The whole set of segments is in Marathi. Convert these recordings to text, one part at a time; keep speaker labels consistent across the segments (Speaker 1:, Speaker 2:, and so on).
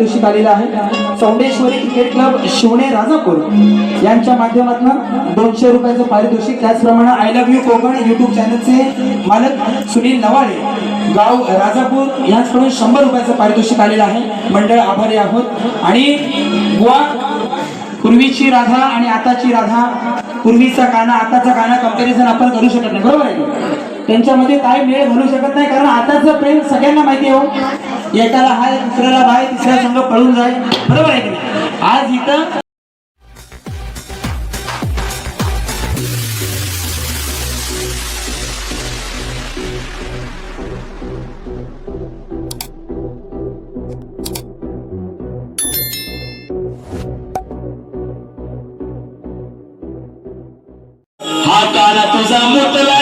Speaker 1: दिवशी आलेला आहे. सौंडेश्वरी क्रिकेट क्लब शिवणे राजापूर यांच्या माध्यमातून दोनशे रुपयाचं पारितोषिक त्याचप्रमाणे I love you Konkan YouTube चॅनलचे मालक सुनील नवाळे गाव राजापूर यांचकडून शंभर रुपयाचं पारितोषिक आलेलं आहे. मंडळ आभारी आहोत. आणि गोवा पूर्वीची राधा आणि आताची राधा पूर्वीचा गाणं आताचा गाणं कंपॅरिझन आपण करू शकत नाही. बरोबर आहे त्यांच्यामध्ये काय मेळ घालू शकत नाही कारण आताचं प्रेम सगळ्यांना माहिती आहे हो. एकाला हाय दुसऱ्याला बाय तिसऱ्या संघ पळून जाय बरोबर आहे की आज इथं
Speaker 2: हा काला तुझा मुतला.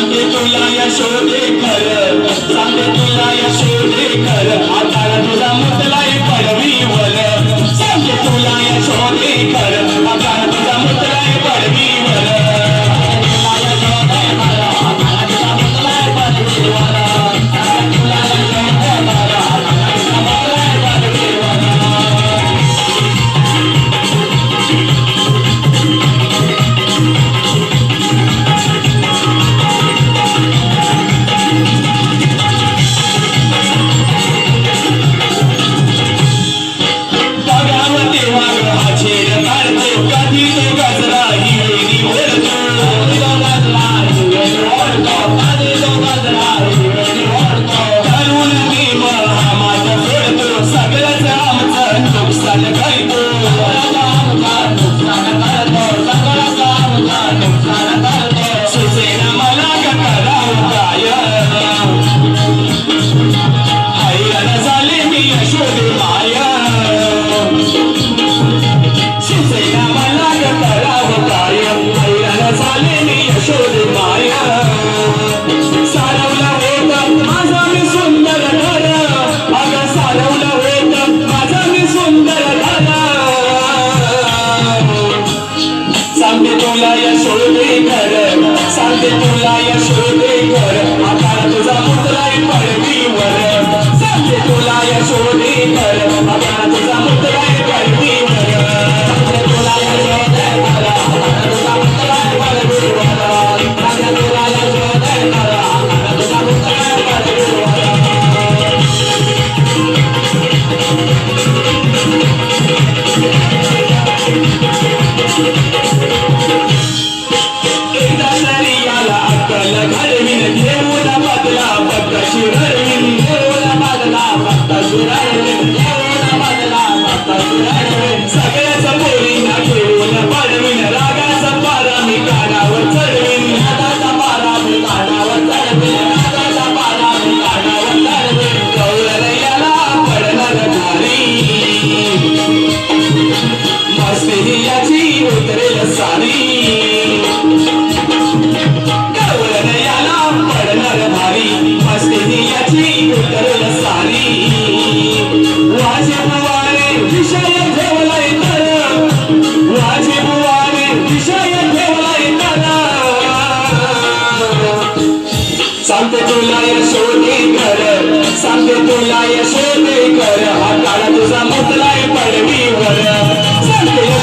Speaker 2: सांगते तुला या शोधे खर. सांगते तुला या शोधे खर. आता तुझा मुतलाय पडवी वल सांगते तुला या शोधे खर. शिवलिंग लागला भक्त शिवलिंग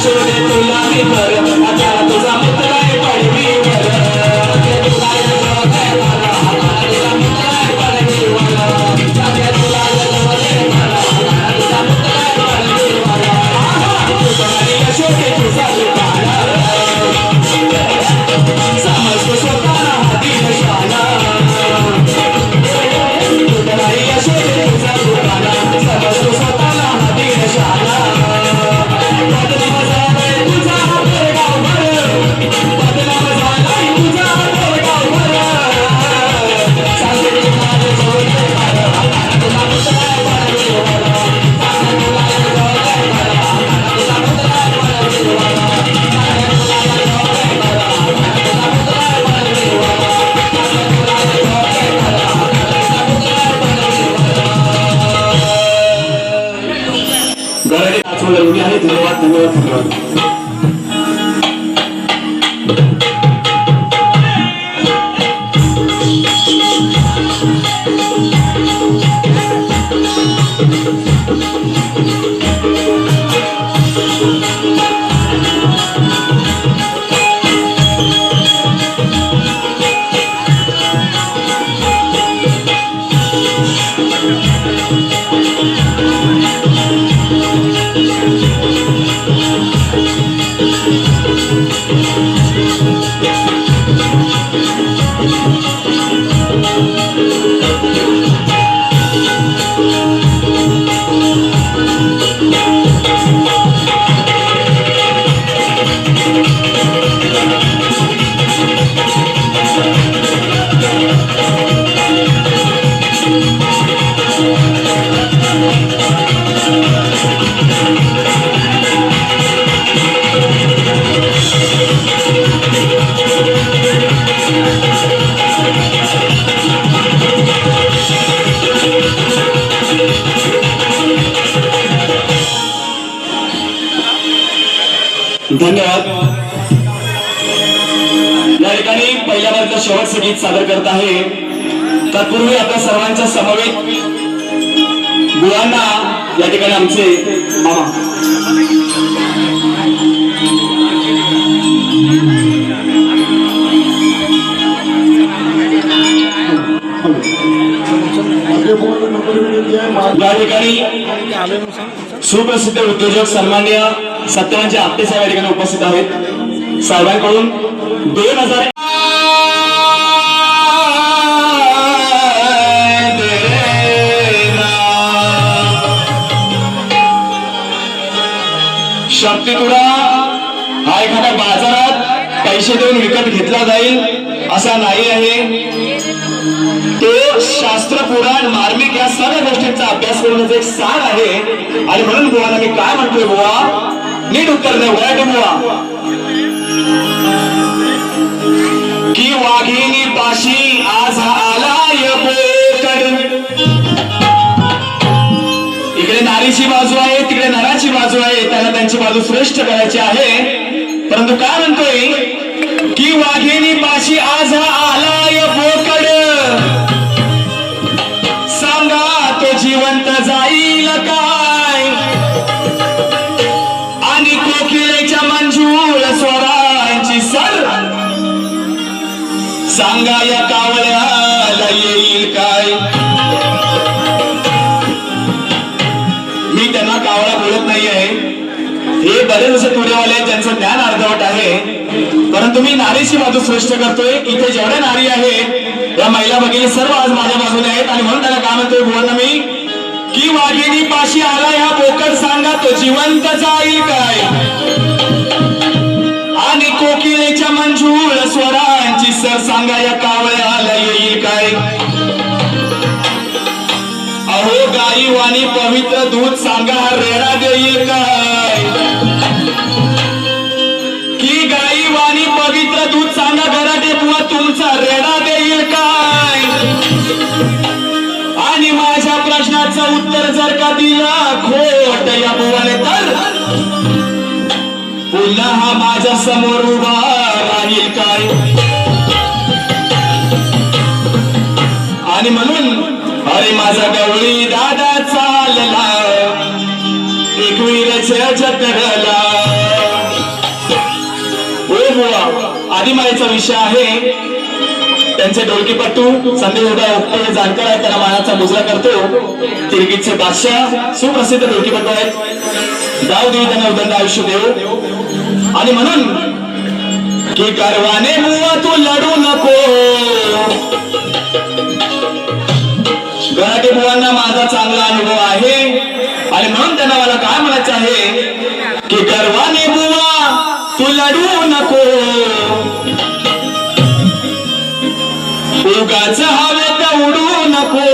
Speaker 2: solo de tus lágrimas मला एवढी आहे धन्यवाद धन्यवाद धन्यवाद गीत सादर करत आहे. तत्पूर्वी आपल्या सर्वांच्या समवेत बुवांना या ठिकाणी आमचे मामा. या ठिकाणी सुप्रसिद्ध उद्योजक सन्मान्य सत्यवानचे आपटे साहेब या ठिकाणी उपस्थित आहेत. साहेबांकडून दोन हजार शक्ती तुला हा एखाद्या बाजारात पैसे देऊन विकत घेतला जाईल असा नाही आहे. तो शास्त्र पुराण मार्मिक या सगळ्या गोष्टींचा अभ्यास करूनच एक सार आहे. आणि म्हणून बुवाला मी काय म्हणतोय बुवा? नीट उत्तर दे वराटे बुवा? की वाघिणी पाशी आज हा आलाय इकडे नारीची बाजू आहे तिकडे नराची बाजू आहे त्याला त्यांची बाजू श्रेष्ठ करायची आहे. परंतु काय म्हणतोय? की वाघिणी पाशी आज हा आलाय परंतु मी नारीची बाजू श्रेष्ठ करतोय. इथे जेवढ्या नारी आहेत या महिला भगिनी सर्व आज माझ्या बाजूने आहेत आणि म्हणून त्याला काय म्हणतोय बोलणं मी? की वाघिणी पाशी आला ह्या बोकड सांगा तो जिवंत जाईल काय? आणि कोकिळेच्या मंजूळ स्वरांची सर सांगा या कावळ्याला येईल काय? अहो गाई वाणी पवित्र दूध सांगा रेडा देईल काय? रेडा देईल काय? आणि माझ्या प्रश्नाचं उत्तर जर का दिला खोट या बुवाने तर? पुन्हा हा माझ्यासमोर उभा राहील काय? आणि म्हणून अरे माझा गवळी दादा चालला. एकवीरच्या वीरच्या चक्रला बुवा आदिमाईचा विषय आहे. त्यांचे डोळकीपट्टू संदेश उदा उक्ते जाणकार आहेत त्यांना मानाचा मुजरा करतो तिरगीचे बादशाह सुप्रसिद्ध डोळकीपट्टू आहेत. जाऊ देऊ त्यांना उदंड आयुष्य देऊ. आणि म्हणून की करवाने मुवा तू लढू नको. गराटे मुलांना माझा चांगला अनुभव आहे. आणि म्हणून त्यांना मला काय म्हणायचं आहे? की गर्वाने मुवा तू लढू नको. उगाच हवेत उडू नको.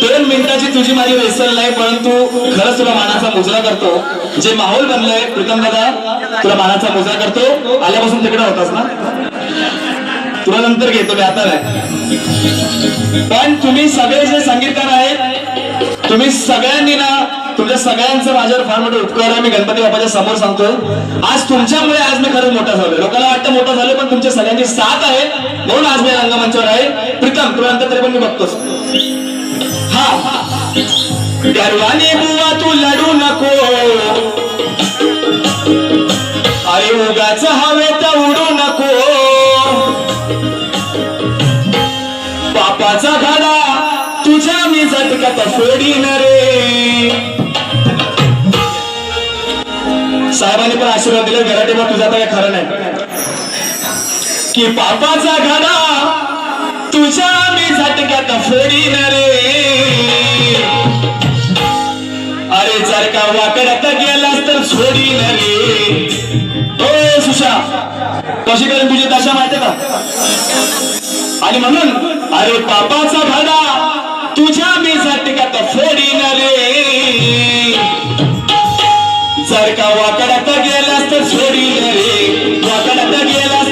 Speaker 2: दोन मिनिटाची तुझी माझी वेसल नाही परंतु खरंच तुला मानाचा मुजरा करतो. जे माहोल बनलंय प्रीतम दादा तुला मानाचा मुजरा करतो. आल्यापासून तिकडे होतास ना? तुला नंतर घेतो मी आता नाही. पण तुम्ही सगळे जे संगीतकार आहेत तुम्ही सगळ्यांनी ना तुमच्या सगळ्यांचं माझ्यावर फार मोठं उपकार आहे. मी गणपती बाबाच्या समोर सांगतोय. आज तुमच्यामुळे आज मी खरंच मोठा झालोय. लोकांना वाटतं मोठा झालोय पण तुमच्या सगळ्यांची साथ आहे. म्हणून आज मी रंगमंचावर आहे. प्रीतम तुला नंतर तरी पण मी बघतोच. हा. गर्वाने बुवा तू लढू नको. अरे उगाच हवेत उडू नको. बापाचा घडा तुझ्या मी झटक्यात फोडीन रे. साहेबांनी आशीर्वाद दिला गराटेबा तुझा काय खरं नाही. की पापाचा घडा तुझ्या मी झटक्यात फोडीन रे. अरे जर का वाकडत गेलास तर सोडीन रे. ओ सुशा. कशी करेन तुझी दशा माहिती का? आणि म्हणून अरे पापाचा भाडा तुझ्या मी झटक्यात फोडीन रे. सारखा का गेलास तर सोडीन रे. वाकडाचा गेलास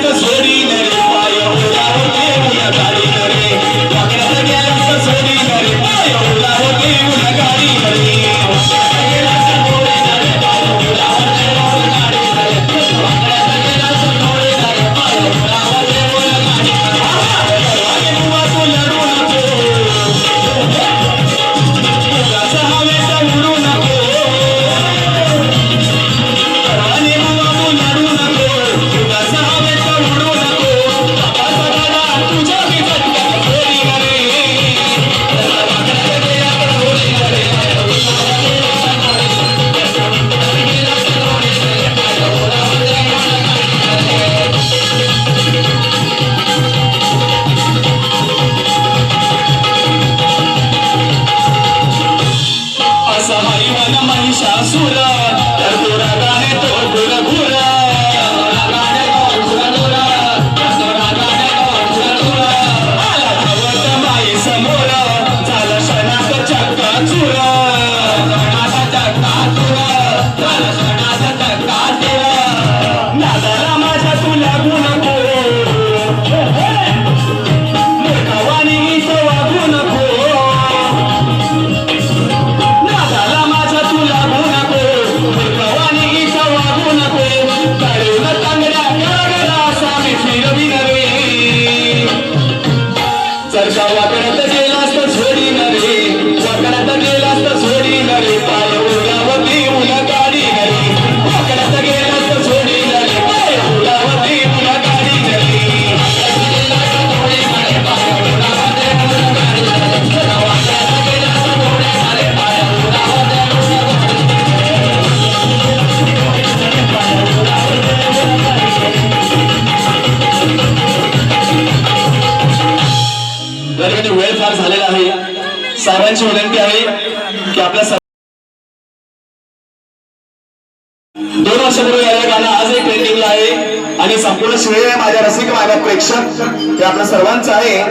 Speaker 2: वर्षापूर्वी याला गाणं ट्रेंडिंगला आहे. आणि संपूर्ण श्रेय माझ्या रसिक माझ्या प्रेक्षक. ते आपल्या सर्वांचं आहे.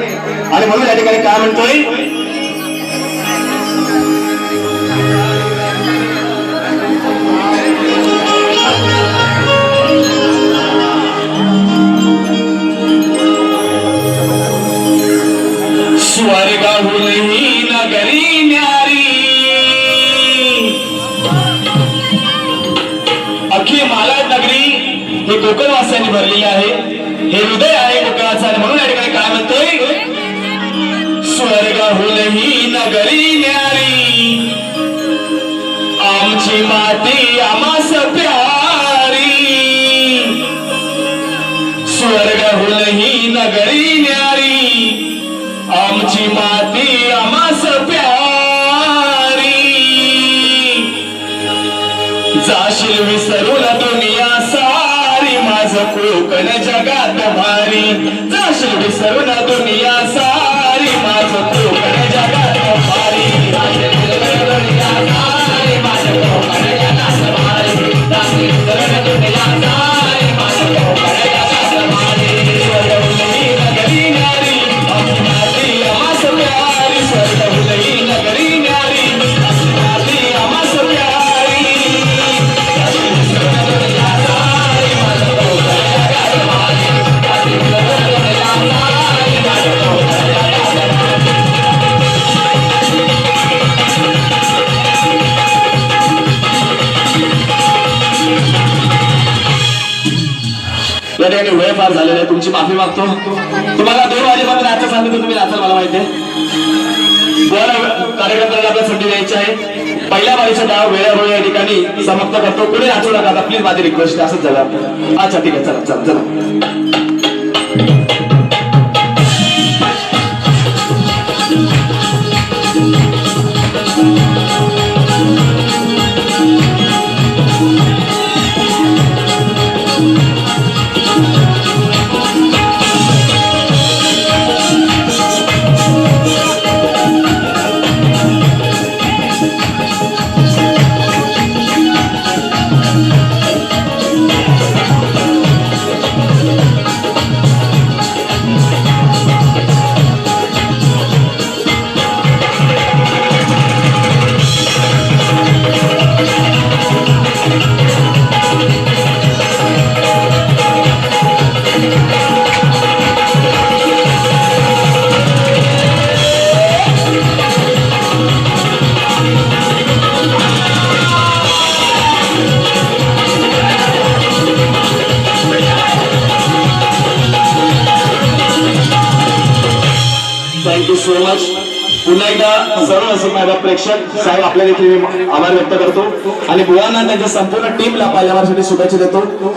Speaker 2: आणि म्हणून या ठिकाणी काय म्हणतोय? स्वर्गाहून ही ही कोकणवासियांनी भरलेली आहे. हे हृदय आहे कोकणाचं आणि म्हणून या ठिकाणी काय म्हणतोय? स्वर्गाहून नगरी न्यारी. आमची माती आमास प्यारी स्वर्गाहून नगरी न्यारी. आमची माती आमास प्यारी जाशील विसर कोकण जगात भारी. जाशील विसरून दुनिया सारी. माझ कोकण जगात भारी. जाशील दुनिया सारी माझं ठिकाणी वेळ फार झालेला आहे तुमची माफी मागतो. तुम्हाला दोन वाजेपर्यंत नाचा सांगितलं तुम्ही नाचाल मला माहिती आहे. दोन कार्यक्रमाला आपल्याला संधी द्यायची आहे. पहिल्या बारीचा डाव वेळावेळी या ठिकाणी समाप्त करतो. कुणी नाचू नका आता प्लीज माझी रिक्वेस्ट असंच झालं अच्छा ठीक आहे चला चला चला. Thank you. सरळ सर्व माझा प्रेक्षक साहेब आपल्या देखील आभार व्यक्त करतो. आणि मुलांना त्यांच्या संपूर्ण टीमला पहिल्या वर्षासाठी शुभेच्छा देतो.